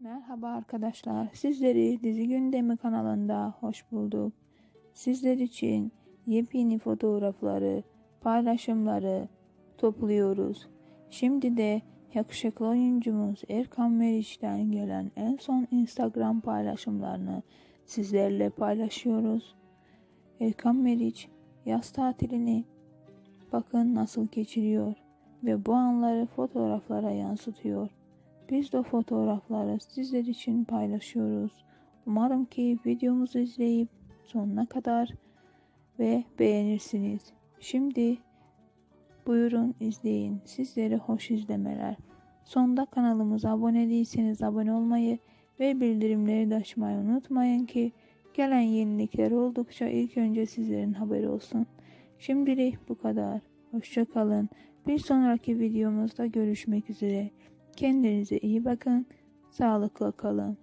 Merhaba arkadaşlar. Sizleri Dizi Gündemi kanalında hoş bulduk. Sizler için yepyeni fotoğrafları, paylaşımları topluyoruz. Şimdi de yakışıklı oyuncumuz Erkan Meriç'ten gelen en son Instagram paylaşımlarını sizlerle paylaşıyoruz. Erkan Meriç yaz tatilini bakın nasıl geçiriyor ve bu anları fotoğraflara yansıtıyor. Biz de fotoğrafları sizler için paylaşıyoruz. Umarım ki videomuzu izleyip sonuna kadar ve beğenirsiniz. Şimdi buyurun izleyin. Sizlere hoş izlemeler. Sonda kanalımıza abone değilseniz abone olmayı ve bildirimleri de açmayı unutmayın ki gelen yenilikler oldukça ilk önce sizlerin haberi olsun. Şimdilik bu kadar. Hoşçakalın. Bir sonraki videomuzda görüşmek üzere. Kendinize iyi bakın. Sağlıkla kalın.